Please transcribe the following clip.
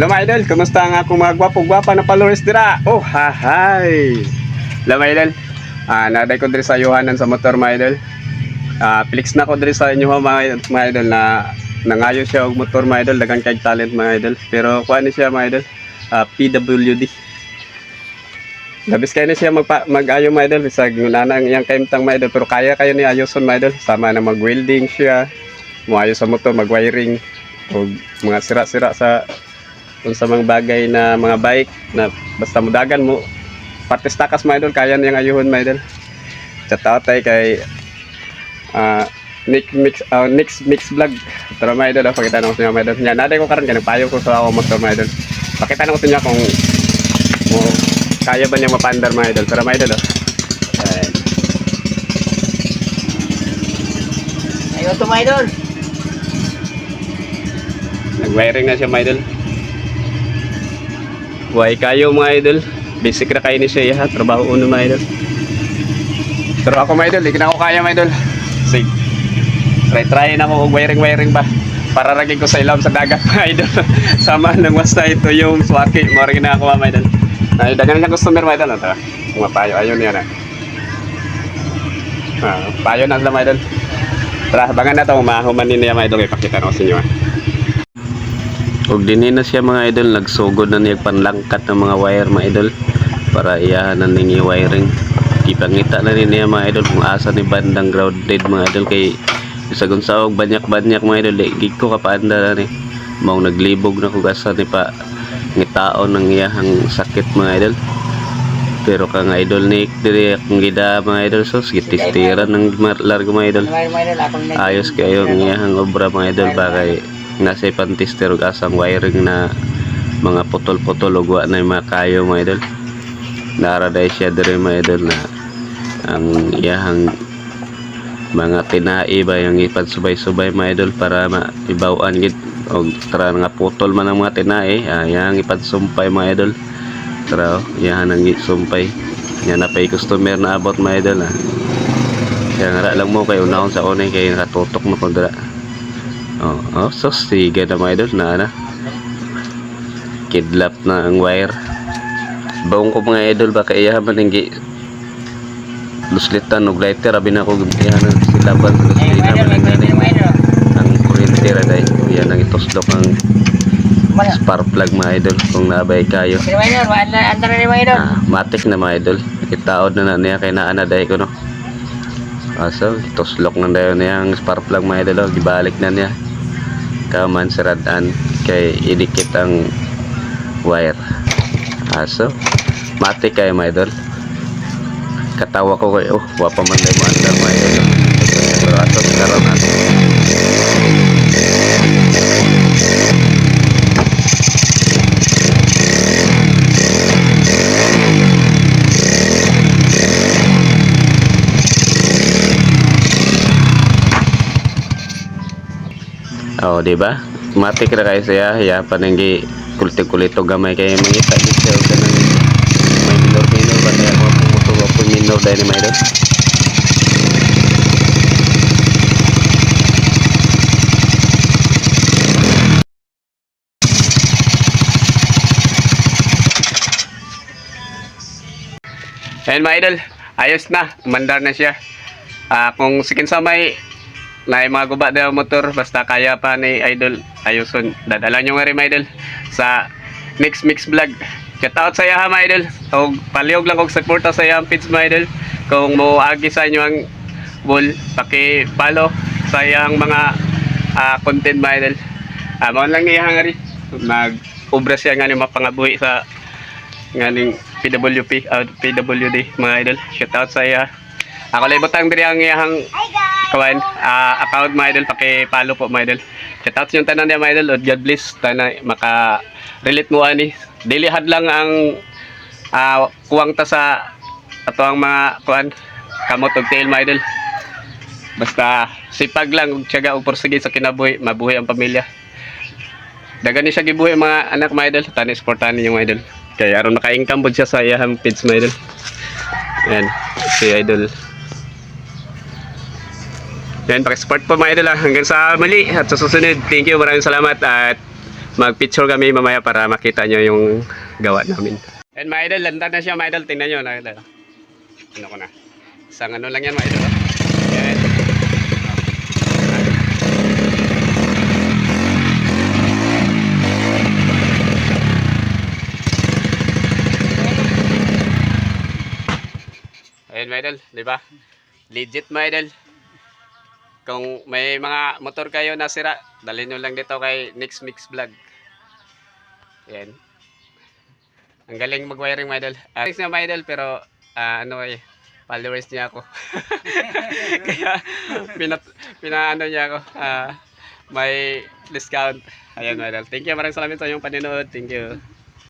Hello mga idol, kumusta ang akong mga gwapo-gwapa na followers dira? Oh, hahay! Hello mga idol, ah, naday ko diri sa Yohanan sa motor mga idol. Ah, flex na ko diri sa inyo mga, mga idol na nangayo siya og motor mga idol, dagang kay talent mga idol. Pero kuan ni siya mga idol, ah, PWD. Labis kayo na siya magpa, mag-ayo mga idol, sa ginunana ang iyang kaimtang mga idol, pero kaya kayo ni ayoson mga idol, sama na mag-welding siya, muayo sa motor, mag-wiring, o mga sira-sira sa kung sa mga bagay na mga bike na basta mudagan mo partes takas mga idol kaya niyang ayuhon mga idol chat out tayo kay ah Nick Mix uh, Nick's Mix Vlog pero mga idol ah, pakita na ko sa inyo mga idol yan naday ko karon kanang payo ko sa ako motor mga idol pakita na ko sa inyo kung mo kaya ba niya mapandar mga idol pero mga idol oh. Ayan. Ayaw to mga idol. Nag-wiring na siya mga idol. Buhay kayo mga idol. Basic na kayo ni ha. Trabaho uno mga idol. Pero ako mga idol, hindi ako kaya mga idol. Sige. Try try na ako wiring wiring ba. Para ragin ko sa ilaw sa dagat mga idol. Sama ng basta ito yung swaki. Maring na ako mga idol. Ay, dagan na customer mga idol. Ito. Mga payo. Ayun yan ah. Ah, payo na sila mga idol. Tara, bangan na ito. Mahuman niya mga idol. Ipakita na ko sa inyo. Og dinhi na siya mga idol. Nagsugod na niya panlangkat ng mga wire mga idol para iyahan na ninyo wiring. Ipangita na rin niya mga idol kung asa ni bandang grounded mga idol. Kay sa gunsaog banyak-banyak mga idol. Gig ko kapaanda na ni. Mao naglibog na kung asa ni pa ngitaon ng iyahang sakit mga idol. Pero kang idol ni diri akong gida mga idol. So gitistiran ng largo mga idol. Ayos kayo ang iyahang obra mga idol ba nasa ipantister og asang wiring na mga putol-putol ug wa na mga kayo mga idol. Naraday siya diri mga idol na ang iyahang mga tinai ba yung ipansubay-subay mga idol para maibawan gid og tara nga putol man ang mga tinai ah, yang ipansumpay mga idol. Tara oh, iyahan ang sumpay yan na pay customer na abot mga idol ah. kaya nga lang mo kay unahon sa unay kay nakatutok mo kung dira Oh, oh, so siga na mga idol na ana. Kidlap na ang wire. Baong ko mga idol baka iya man hindi luslitan og lighter abi na ko gibihan sila ba sa luslitan man ang gani. Ang kuryente ra dai. Yan ang ituslok ang spark plug mga idol kung nabay kayo. Ah, matik na mga idol. Kitaod na na niya kay naana dai ko no. Aso, tuslok na dayon niya ang spark plug mga idol. oh. Gibalik na niya. Kaman siradan kay idikit ang wire. Aso, matik kayo mga idol. Katawa ko kay oh, wa pa man mo andar mga idol. Pero ato karon ato. Oh, di ba? Matik ra kay siya, ya pananggi kulti-kulito gamay kay mangita gid og kanang may minor minor ba kaya mo pumuto wa po minor dahil ni Mayron. Ayan mga idol, ayos na, umandar na siya. Ah, kung sikin sa may na mga guba daw motor basta kaya pa ni idol. Ayoson dadala nyo nga rin mga idol sa next mix vlog. Shout out sa iya ha mga idol. O palihog lang kong suporta sa iyang page mga idol. Kung mo agi sa inyo ang bull paki follow sa iyang mga ah, content mga idol. Ah, mao lang iya nga rin. Nag obra siya nga ni mapangabuhi sa nganing PWP uh, PWD mga idol. Shout out sa iya. Ako lang butang diri ang iyang kawan. Ah, account mga idol paki-follow po mga idol. Shout out yung tanan niya mga idol. Lord God bless. Tanan maka relate mo ani. Daily had lang ang ah, kuwang ta sa ato ang mga kuan kamot og tail mga idol. Basta sipag lang ug tiyaga ug porsige sa kinabuhi mabuhi ang pamilya. Dagan ni siya gibuhi mga anak mga idol. Tani sportahan ninyo mga idol. Kaya aron maka-income pod siya sa iyang page mga idol. Yan si idol yan, pakisupport po mga idol ah. Hanggang sa muli at sa susunod. Thank you, maraming salamat at mag-picture kami mamaya para makita nyo yung gawa namin. And mga idol, landa na siya mga idol. Tingnan nyo. Na, na, ano ko na. Isang ano lang yan mga idol. Yan. Ayun mga idol, di ba? Legit mga idol. Kung may mga motor kayo na sira, dalhin nyo lang dito kay Next Mix Vlog. Yan. Ang galing mag-wiring mga idol. Uh, na mga idol, pero ah, ano eh, followers niya ako. Kaya pinat, pinaano niya ako. ah, may discount. Ayan mga idol. Thank you. Maraming salamat sa inyong paninood. Thank you.